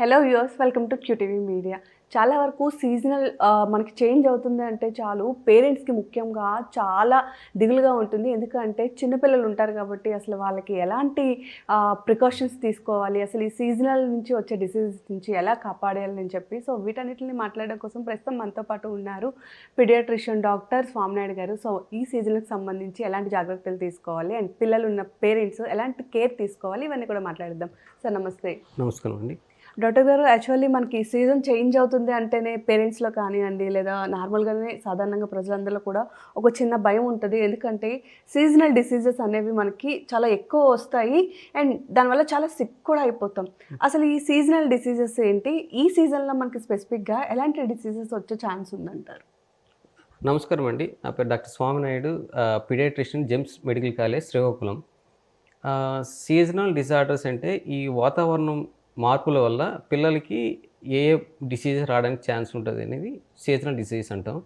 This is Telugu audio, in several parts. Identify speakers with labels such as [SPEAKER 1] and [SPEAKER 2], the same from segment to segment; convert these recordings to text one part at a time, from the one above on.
[SPEAKER 1] Hello viewers welcome to QTV media చాలా వరకు సీజనల్ మనకి చేంజ్ అవుతుంది అంటే చాలు పేరెంట్స్కి ముఖ్యంగా చాలా దిగులుగా ఉంటుంది. ఎందుకంటే చిన్నపిల్లలు ఉంటారు కాబట్టి అసలు వాళ్ళకి ఎలాంటి ప్రికాషన్స్ తీసుకోవాలి? అసలు ఈ సీజనల్ నుంచి వచ్చే డిసీజెస్ నుంచి ఎలా కాపాడేయాలని చెప్పి సో వీటన్నిటిని మాట్లాడడం కోసం ప్రస్తుతం మనతో పాటు ఉన్నారు పిడియాట్రిషియన్ డాక్టర్ స్వామినాయుడు గారు. సో ఈ సీజన్కి సంబంధించి ఎలాంటి జాగ్రత్తలు తీసుకోవాలి? అండ్ పిల్లలు ఉన్న పేరెంట్స్ ఎలాంటి కేర్ తీసుకోవాలి? ఇవన్నీ కూడా మాట్లాడదాం సార్ నమస్తే.
[SPEAKER 2] నమస్కారం అండి.
[SPEAKER 1] డాక్టర్ గారు యాక్చువల్లీ మనకి సీజన్ చేంజ్ అవుతుంది అంటేనే పేరెంట్స్లో కానివ్వండి లేదా నార్మల్గానే సాధారణంగా ప్రజలందరిలో కూడా ఒక చిన్న భయం ఉంటుంది. ఎందుకంటే సీజనల్ డిసీజెస్ అనేవి మనకి చాలా ఎక్కువ వస్తాయి. అండ్ దానివల్ల చాలా సిక్ కూడా అయిపోతాం. అసలు ఈ సీజనల్ డిసీజెస్ ఏంటి? ఈ సీజన్లో మనకి స్పెసిఫిక్గా ఎలాంటి డిసీజెస్ వచ్చే ఛాన్స్ ఉందంటారు?
[SPEAKER 2] నమస్కారం అండి. నా పేరు doctor Swaminaidu pediatrician GEMS medical college Srikakulam. Seasonal disorders అంటే ఈ వాతావరణం మార్పుల వల్ల పిల్లలకి ఏ ఏ డిసీజెస్ రావడానికి ఛాన్స్ ఉంటుంది అనేది సీజనల్ డిసీజ్ అంటాం.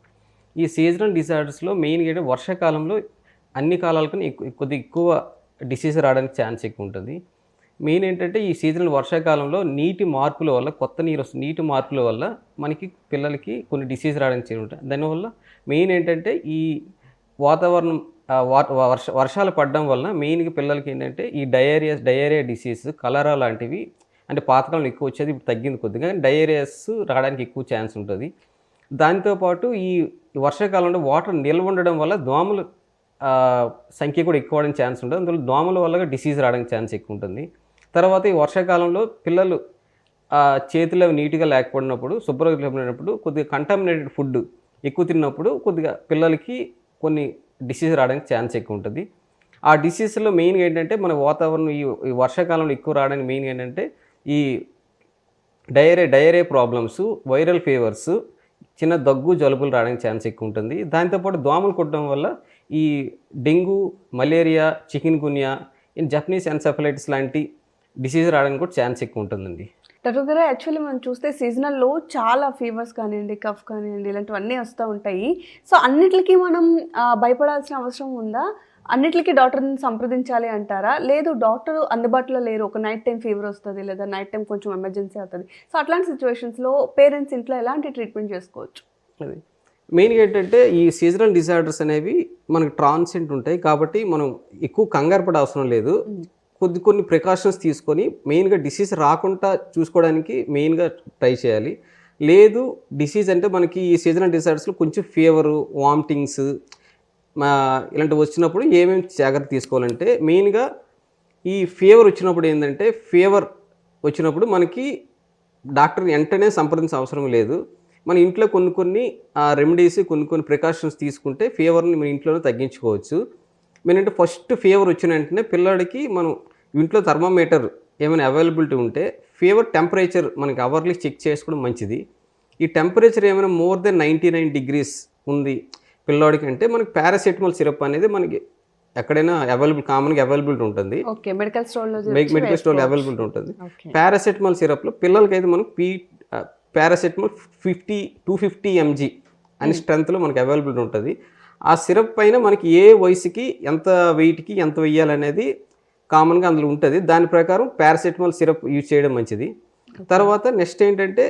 [SPEAKER 2] ఈ సీజనల్ డిజార్డర్స్లో మెయిన్గా ఏంటంటే వర్షాకాలంలో అన్ని కాలాలకు కొద్దిగా ఎక్కువ డిసీజ్ రావడానికి ఛాన్స్ ఎక్కువ ఉంటుంది. మెయిన్ ఏంటంటే ఈ సీజనల్ వర్షాకాలంలో నీటి మార్పుల వల్ల కొత్త నీరు వస్తుంది నీటి మార్పుల వల్ల మనకి పిల్లలకి కొన్ని డిసీజ్ రావడానికి చేరు ఉంటాయి. దానివల్ల మెయిన్ ఏంటంటే ఈ వాతావరణం వర్ష వర్షాలు పడడం వల్ల మెయిన్గా పిల్లలకి ఏంటంటే ఈ డయేరియా డయేరియా డిసీజ్ కలరా లాంటివి అంటే పాతకాలంలో ఎక్కువ వచ్చేది ఇప్పుడు తగ్గింది కొద్దిగా. డయేరియాస్ రావడానికి ఎక్కువ ఛాన్స్ ఉంటుంది. దాంతోపాటు ఈ వర్షాకాలంలో వాటర్ నిల్వ ఉండడం వల్ల దోమలు సంఖ్య కూడా ఎక్కువ అవడానికి ఛాన్స్ ఉంటుంది. అందులో దోమల వల్ల డిసీజ్ రావడానికి ఛాన్స్ ఎక్కువ ఉంటుంది. తర్వాత ఈ వర్షాకాలంలో పిల్లలు చేతిలో చేతులు అవి నీట్గా లేకపోయినప్పుడు శుభ్రంగా లేకపోయినప్పుడు కొద్దిగా కంటామినేటెడ్ ఫుడ్ ఎక్కువ తిన్నప్పుడు కొద్దిగా పిల్లలకి కొన్ని డిసీజ్ రావడానికి ఛాన్స్ ఎక్కువ ఉంటుంది. ఆ డిసీజ్లో మెయిన్గా ఏంటంటే మన వాతావరణం ఈ ఈ వర్షాకాలంలో ఎక్కువ రావడానికి మెయిన్ ఏంటంటే ఈ diarrhoea diarrhoea problems viral fevers చిన్న దగ్గు జలుబులు రావడానికి ఛాన్స్ ఎక్కువ ఉంటుంది. దాంతోపాటు దోమలు కుట్టడం వల్ల ఈ dengue malaria chikungunya in Japanese encephalitis లాంటి డిసీజ్ రావడానికి కూడా ఛాన్స్ ఎక్కువ ఉంటుందండి.
[SPEAKER 1] డాక్టర్ గారు యాక్చువల్లీ మనం చూస్తే సీజనల్లో చాలా ఫీవర్స్ కానివ్వండి కఫ్ కానివ్వండి ఇలాంటివన్నీ వస్తూ ఉంటాయి. సో అన్నిటికీ మనం భయపడాల్సిన అవసరం ఉందా? అన్నిటికీ డాక్టర్ని సంప్రదించాలి అంటారా? లేదు డాక్టర్ అందుబాటులో లేరు. ఒక నైట్ టైం ఫీవర్ వస్తుంది లేదా నైట్ టైం కొంచెం ఎమర్జెన్సీ అవుతుంది. సో అట్లాంటి సిచ్యువేషన్స్లో పేరెంట్స్ ఇంట్లో ఎలాంటి ట్రీట్మెంట్ చేసుకోవచ్చు?
[SPEAKER 2] అది. మెయిన్గా ఏంటంటే ఈ సీజనల్ డిజార్డర్స్ అనేవి మనకి ట్రాన్సెంట్ ఉంటాయి. కాబట్టి మనం ఎక్కువ కంగారు పడే అవసరం లేదు. కొద్ది కొన్ని ప్రికాషన్స్ తీసుకొని మెయిన్గా డిసీజ్ రాకుండా చూసుకోవడానికి మెయిన్గా ట్రై చేయాలి. లేదు డిసీజ్ అంటే మనకి ఈ సీజనల్ డిజార్డర్స్లో కొంచెం ఫీవరు వామిటింగ్స్ మా ఇలాంటివి వచ్చినప్పుడు ఏమేమి జాగ్రత్త తీసుకోవాలంటే మెయిన్గా ఈ ఫీవర్ వచ్చినప్పుడు ఏంటంటే ఫీవర్ వచ్చినప్పుడు మనకి డాక్టర్ వెంటనే సంప్రదించిన అవసరం లేదు. మన ఇంట్లో కొన్ని కొన్ని రెమెడీస్ కొన్ని కొన్ని ప్రికాషన్స్ తీసుకుంటే ఫీవర్ని మన ఇంట్లోనే తగ్గించుకోవచ్చు. ఏంటంటే ఫస్ట్ ఫీవర్ వచ్చిన వెంటనే పిల్లాడికి మనం ఇంట్లో థర్మోమీటర్ ఏమైనా అవైలబిలిటీ ఉంటే ఫీవర్ టెంపరేచర్ మనకి అవర్లీ చెక్ చేసుకోవడం మంచిది. ఈ టెంపరేచర్ ఏమైనా more than ninety nine degrees ఉంది పిల్లోడికి అంటే మనకి పారాసెటమాల్ సిరప్ అనేది మనకి ఎక్కడైనా అవైలబుల్ కామన్గా అవైలబిలిటీ ఉంటుంది.
[SPEAKER 1] మెడికల్ స్టోర్లో
[SPEAKER 2] మెడికల్ స్టోర్ అవైలబిలిటీ ఉంటుంది. పారాసెటమాల్ సిరప్లో పిల్లలకి అయితే మనకు P paracetamol fifty two fifty mg అని స్ట్రెంత్లో మనకి అవైలబిలిటీ ఉంటుంది. ఆ సిరప్ పైన మనకి ఏ వయసుకి ఎంత వెయిట్కి ఎంత వెయ్యాలనేది కామన్గా అందులో ఉంటుంది. దాని ప్రకారం పారాసెటమాల్ సిరప్ యూజ్ చేయడం మంచిది. తర్వాత నెక్స్ట్ ఏంటంటే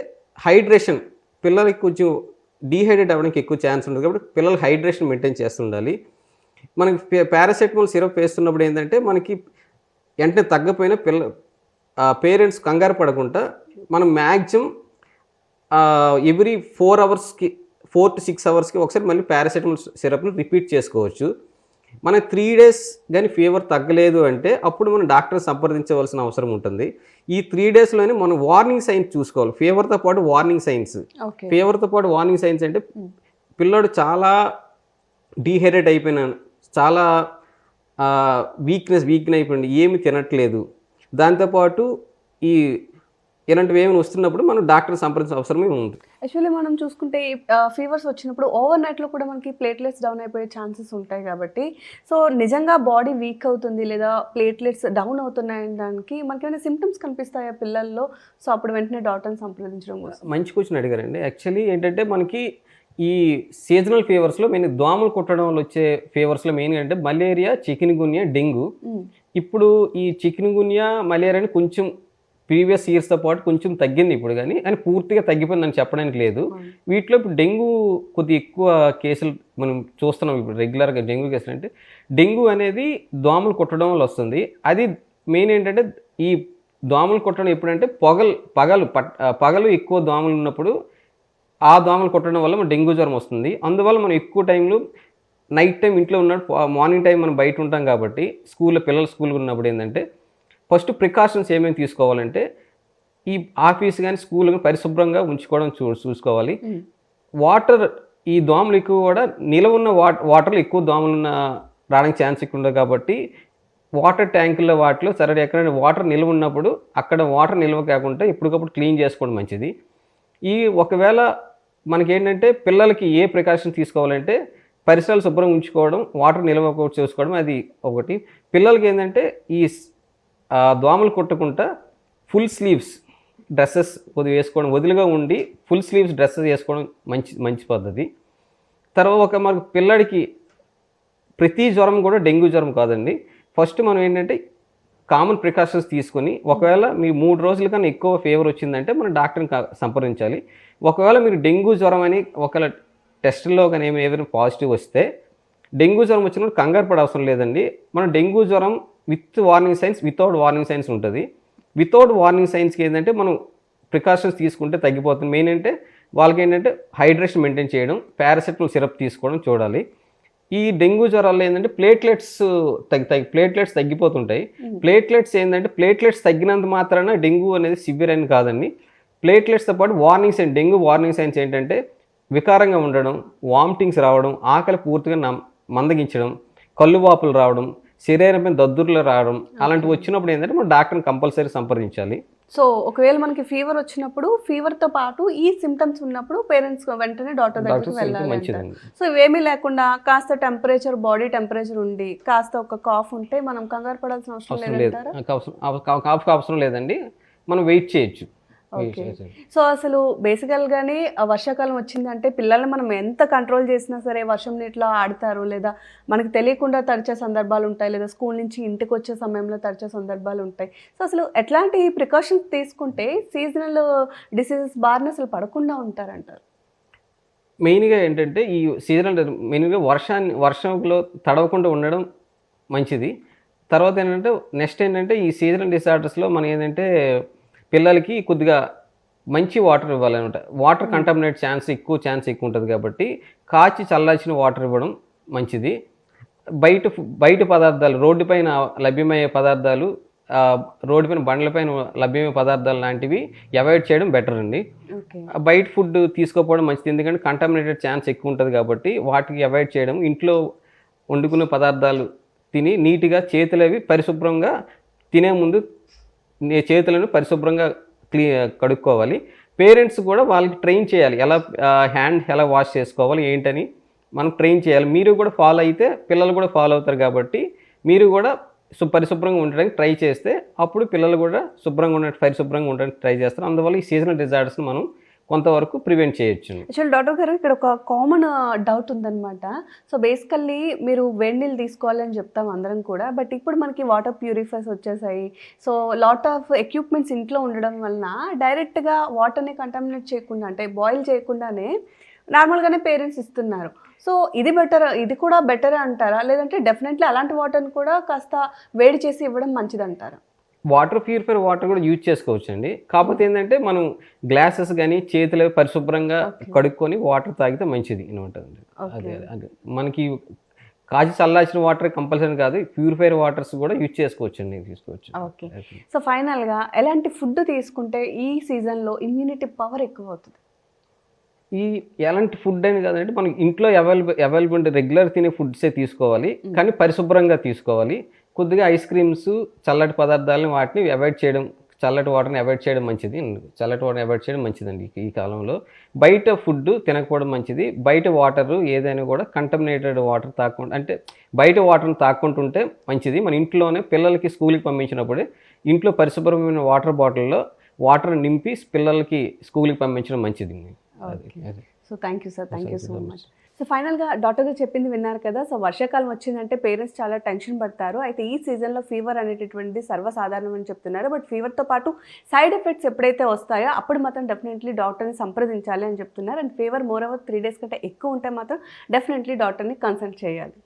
[SPEAKER 2] హైడ్రేషన్. పిల్లలకి కొంచెం డీహైడ్రేట్ అవ్వడానికి ఎక్కువ ఛాన్స్ ఉంటుంది కాబట్టి పిల్లలు హైడ్రేషన్ మెయింటైన్ చేస్తుండాలి. మనకి పారాసెటమాల్ సిరప్ వేస్తున్నప్పుడు ఏంటంటే మనకి వెంటనే తగ్గపోయినా పిల్ల పేరెంట్స్ కంగారు పడకుండా మనం మ్యాక్సిమం ఎవ్రీ ఫోర్ అవర్స్కి ఫోర్ టు సిక్స్ అవర్స్కి ఒకసారి మళ్ళీ పారాసెటమాల్ సిరప్ని రిపీట్ చేసుకోవచ్చు. మనకి త్రీ డేస్ కానీ ఫీవర్ తగ్గలేదు అంటే అప్పుడు మనం డాక్టర్ సంప్రదించవలసిన అవసరం ఉంటుంది. ఈ త్రీ డేస్లోనే మనం వార్నింగ్ సైన్స్ చూసుకోవాలి. ఫీవర్తో పాటు వార్నింగ్ సైన్స్ ఫీవర్తో పాటు వార్నింగ్ సైన్స్ అంటే పిల్లోడు చాలా డీహైడ్రేట్ అయిపోయిన చాలా వీక్నెస్ వీక్నెస్ అయిపోయింది ఏమి తినట్లేదు. దాంతోపాటు ఈ ఇలాంటివి ఏమైనా వస్తున్నప్పుడు మనం డాక్టర్ సంప్రదించిన అవసరమే ఉంది
[SPEAKER 1] యాక్చువల్లీ మనం చూసుకుంటే ఫీవర్స్ వచ్చినప్పుడు ఓవర్ నైట్లో కూడా మనకి ప్లేట్లెట్స్ డౌన్ అయిపోయే ఛాన్సెస్ ఉంటాయి కాబట్టి సో నిజంగా బాడీ వీక్ అవుతుంది లేదా ప్లేట్లెట్స్ డౌన్ అవుతున్నాయి దానికి మనకి ఏమైనా సిమ్టమ్స్ కనిపిస్తాయా పిల్లల్లో? సో అప్పుడు వెంటనే డాక్టర్ని సంప్రదించడం కోసం.
[SPEAKER 2] మంచి క్వశ్చన్ అడిగారండి. యాక్చువల్లీ ఏంటంటే మనకి ఈ సీజనల్ ఫీవర్స్లో మెయిన్ దోమలు కుట్టడం వల్ల వచ్చే ఫీవర్స్లో మెయిన్ అంటే మలేరియా చికెన్ గున్యా డెంగ్యూ. ఇప్పుడు ఈ చికెన్ గున్యా మలేరియాని కొంచెం ప్రీవియస్ ఇయర్స్తో పాటు కొంచెం తగ్గింది ఇప్పుడు కానీ అని పూర్తిగా తగ్గిపోయిందని చెప్పడానికి లేదు. వీటిలో ఇప్పుడు డెంగ్యూ కొద్ది ఎక్కువ కేసులు మనం చూస్తున్నాం ఇప్పుడు రెగ్యులర్గా డెంగ్యూ కేసులు అంటే డెంగ్యూ అనేది దోమలు కుట్టడం వల్ల వస్తుంది. అది మెయిన్ ఏంటంటే ఈ దోమలు కుట్టడం ఎప్పుడంటే పొగలు పగలు పగలు ఎక్కువ దోమలు ఉన్నప్పుడు ఆ దోమలు కుట్టడం వల్ల మన డెంగ్యూ జ్వరం వస్తుంది. అందువల్ల మనం ఎక్కువ టైంలో నైట్ టైం ఇంట్లో ఉన్నప్పుడు మార్నింగ్ టైం మనం బయట ఉంటాం కాబట్టి స్కూల్లో పిల్లలు స్కూల్కి ఉన్నప్పుడు ఏంటంటే ఫస్ట్ ప్రికాషన్స్ ఏమేమి తీసుకోవాలంటే ఈ ఆఫీస్ కానీ స్కూల్ కానీ పరిశుభ్రంగా ఉంచుకోవడం చూ చూసుకోవాలి. వాటర్ ఈ దోమలు ఎక్కువ కూడా నిలవ ఉన్న వాట వాటర్లో ఎక్కువ దోమలు ఉన్న రావడానికి ఛాన్స్ ఎక్కువ ఉండదు కాబట్టి వాటర్ ట్యాంకుల్లో వాటిలో సరే ఎక్కడైనా వాటర్ నిల్వ ఉన్నప్పుడు అక్కడ వాటర్ నిల్వ కాకుండా ఎప్పటికప్పుడు క్లీన్ చేసుకోవడం మంచిది. ఈ ఒకవేళ మనకేంటంటే పిల్లలకి ఏ ప్రికాషన్ తీసుకోవాలంటే పరిసరాలు శుభ్రం ఉంచుకోవడం వాటర్ నిల్వ చూసుకోవడం అది ఒకటి. పిల్లలకి ఏంటంటే ఈ దోమలు కుట్టకుండా ఫుల్ స్లీవ్స్ డ్రెస్సెస్ కొద్దిగా వేసుకోవడం వదిలిగా ఉండి ఫుల్ స్లీవ్స్ డ్రెస్సెస్ వేసుకోవడం మంచి మంచి పద్ధతి. తర్వాత ఒక మనకు పిల్లడికి ప్రతి జ్వరం కూడా డెంగ్యూ జ్వరం కాదండి. ఫస్ట్ మనం ఏంటంటే కామన్ ప్రికాషన్స్ తీసుకొని ఒకవేళ మీ మూడు రోజుల కన్నా ఎక్కువ ఫీవర్ వచ్చిందంటే మనం డాక్టర్ని కా- సంప్రదించాలి. ఒకవేళ మీరు డెంగ్యూ జ్వరం అని ఒకవేళ టెస్టుల్లో కానీ ఏమైనా ఏదైనా పాజిటివ్ వస్తే డెంగ్యూ జ్వరం వచ్చినప్పుడు కంగారు పడే అవసరం లేదండి. మనం డెంగ్యూ జ్వరం with warning signs without warning signs ఉంటుంది. వితౌట్ వార్నింగ్ సైన్స్కి ఏంటంటే మనం ప్రికాషన్స్ తీసుకుంటే తగ్గిపోతుంది. మెయిన్ అంటే వాళ్ళకి ఏంటంటే హైడ్రేషన్ మెయింటైన్ చేయడం పారాసెటమాల్ సిరప్ తీసుకోవడం చూడాలి. ఈ డెంగ్యూ జ్వరాల్లో ఏంటంటే ప్లేట్లెట్స్ తగ్గి తగ్గి ప్లేట్లెట్స్ తగ్గిపోతుంటాయి. ప్లేట్లెట్స్ ఏంటంటే ప్లేట్లెట్స్ తగ్గినంత మాత్రాన డెంగ్యూ అనేది సివియర్ అని కాదండి. ప్లేట్లెట్స్తో పాటు warning sign dengue warning signs ఏంటంటే వికారంగా ఉండడం వామిటింగ్స్ రావడం ఆకలి పూర్తిగా మందగించడం కళ్ళు వాపులు రావడం శరీరంపై దద్దుర్లు రావడం అలాంటివి వచ్చినప్పుడు ఏంటంటే మనం డాక్టర్ని కంపల్సరీ సంప్రదించాలి.
[SPEAKER 1] సో ఒకవేళ మనకి ఫీవర్ వచ్చినప్పుడు ఫీవర్తో పాటు ఈ సిమ్టమ్స్ ఉన్నప్పుడు పేరెంట్స్ వెంటనే డాక్టర్ దగ్గరికి వెళ్ళాలి సో ఇవేమీ లేకుండా కాస్త టెంపరేచర్ బాడీ టెంపరేచర్ ఉండి కాస్త ఒక కాఫ్ ఉంటే మనం కంగారు పడాల్సిన అవసరం
[SPEAKER 2] లేదు. కాఫ్ అవసరం లేదండి. మనం వెయిట్ చేయొచ్చు.
[SPEAKER 1] సో అసలు బేసికల్గానే వర్షాకాలం వచ్చిందంటే పిల్లల్ని మనం ఎంత కంట్రోల్ చేసినా సరే వర్షం నీటిలో ఆడతారు లేదా మనకి తెలియకుండా తడిచే సందర్భాలు ఉంటాయి లేదా స్కూల్ నుంచి ఇంటికి వచ్చే సమయంలో తడిచే సందర్భాలు ఉంటాయి. సో అసలు ఎట్లాంటి ప్రికాషన్స్ తీసుకుంటే సీజనల్ డిసీజెస్ బారిన అసలు పడకుండా ఉంటారంటారు?
[SPEAKER 2] మెయిన్గా ఏంటంటే ఈ సీజనల్ మెయిన్గా వర్షాన్ని వర్షంలో తడవకుండా ఉండడం మంచిది. తర్వాత ఏంటంటే నెక్స్ట్ ఏంటంటే ఈ సీజనల్ డిసార్డర్స్లో మనం ఏంటంటే పిల్లలకి కొద్దిగా మంచి వాటర్ ఇవ్వాలన్నమాట. వాటర్ కంటామినేట్ ఛాన్స్ ఎక్కువ ఛాన్స్ ఎక్కువ ఉంటుంది కాబట్టి కాచి చల్లార్చిన వాటర్ ఇవ్వడం మంచిది. బయట బయట పదార్థాలు రోడ్డు పైన లభ్యమయ్యే పదార్థాలు ఆ, రోడ్డు పైన బండ్ల పైన లభ్యమయ్యే పదార్థాలు లాంటివి అవాయిడ్ చేయడం బెటర్ అండి. బయట ఫుడ్ తీసుకోకపోవడం మంచిది. ఎందుకంటే కంటామినేటెడ్ ఛాన్స్ ఎక్కువ ఉంటుంది కాబట్టి వాటికి అవాయిడ్ చేయడం ఇంట్లో వండుకునే పదార్థాలు తిని నీట్గా చేతులు అవి పరిశుభ్రంగా తినే ముందు చేతులను పరిశుభ్రంగా క్లీ కడుక్కోవాలి. పేరెంట్స్ కూడా వాళ్ళకి ట్రైన్ చేయాలి. ఎలా హ్యాండ్ ఎలా వాష్ చేసుకోవాలి ఏంటని మనం ట్రైన్ చేయాలి. మీరు కూడా ఫాలో అయితే పిల్లలు కూడా ఫాలో అవుతారు కాబట్టి మీరు కూడా సు పరిశుభ్రంగా ఉండడానికి ట్రై చేస్తే అప్పుడు పిల్లలు కూడా శుభ్రంగా ఉండ పరిశుభ్రంగా ఉండడానికి ట్రై చేస్తారు. అందువల్ల ఈ సీజనల్ డిజార్డర్స్ని మనం కొంతవరకు ప్రివెంట్ చేయొచ్చు
[SPEAKER 1] యాక్చువల్ డాక్టర్ గారు ఇక్కడ ఒక కామన్ డౌట్ ఉందన్నమాట. సో బేసికల్లీ మీరు వేడి నీళ్ళు తీసుకోవాలని చెప్తాం అందరం కూడా. బట్ ఇప్పుడు మనకి వాటర్ ప్యూరిఫైర్స్ వచ్చేసాయి. సో లాట్ ఆఫ్ ఎక్విప్మెంట్స్ ఇంట్లో ఉండడం వలన డైరెక్ట్గా వాటర్ని కంటామినేట్ చేయకుండా అంటే బాయిల్ చేయకుండానే నార్మల్గానే పేరెంట్స్ ఇస్తున్నారు. సో ఇది బెటర్ ఇది కూడా బెటర్ అంటారా? లేదంటే డెఫినెట్లీ అలాంటి వాటర్ని కూడా కాస్త వేడి చేసి ఇవ్వడం మంచిది అంటారా
[SPEAKER 2] వాటర్ ప్యూరిఫైర్ వాటర్ కూడా యూజ్ చేసుకోవచ్చు అండి కాకపోతే ఏంటంటే మనం గ్లాసెస్ కానీ చేతులు పరిశుభ్రంగా కడుక్కొని వాటర్ తాగితే మంచిది అనమాట అదే అదే. మనకి కాచి చల్లార్చిన వాటర్ కంపల్సరీ కాదు ప్యూరిఫైర్ వాటర్స్ కూడా యూజ్ చేసుకోవచ్చు అండి తీసుకోవచ్చు.
[SPEAKER 1] ఓకే. సో ఫైనల్గా ఎలాంటి ఫుడ్ తీసుకుంటే ఈ సీజన్లో ఇమ్యూనిటీ పవర్ ఎక్కువ అవుతుంది
[SPEAKER 2] ఈ ఎలాంటి ఫుడ్ అని కాదంటే మనకి ఇంట్లో అవైలబుల్ అవైలబుల్ రెగ్యులర్ తినే ఫుడ్సే తీసుకోవాలి. కానీ పరిశుభ్రంగా తీసుకోవాలి. కొద్దిగా ఐస్ క్రీమ్స్ చల్లటి పదార్థాలను వాటిని అవాయిడ్ చేయడం చల్లటి వాటర్ని అవాయిడ్ చేయడం మంచిది. చల్లటి వాటర్ని అవాయిడ్ చేయడం మంచిదండి ఈ కాలంలో. బయట ఫుడ్ తినకపోవడం మంచిది. బయట వాటర్ ఏదైనా కూడా కంటమినేటెడ్ వాటర్ తాకుండా అంటే బయట వాటర్ని తాక్కుంటుంటే మంచిది. మన ఇంట్లోనే పిల్లలకి స్కూల్కి పంపించినప్పుడే ఇంట్లో పరిశుభ్రమైన వాటర్ బాటిల్లో వాటర్ నింపి పిల్లలకి స్కూల్కి పంపించడం మంచిది. అది అది.
[SPEAKER 1] So thank you sir thank you so much so ఫైనల్గా డాక్టర్ గారు చెప్పింది విన్నారు కదా. సో వర్షాకాలం వచ్చిందంటే పేరెంట్స్ చాలా టెన్షన్ పడతారు. అయితే ఈ సీజన్లో ఫీవర్ అనేటటువంటిది సర్వసాధారణం అని చెప్తున్నారు. బట్ ఫీవర్తో పాటు సైడ్ ఎఫెక్ట్స్ ఎప్పుడైతే వస్తాయో అప్పుడు మాత్రం డెఫినెట్లీ డాక్టర్ని సంప్రదించాలి అని చెప్తున్నారు. And fever more over three days కంటే ఎక్కువ ఉంటే మాత్రం డెఫినెట్లీ డాక్టర్ని కన్సల్ట్ చేయాలి.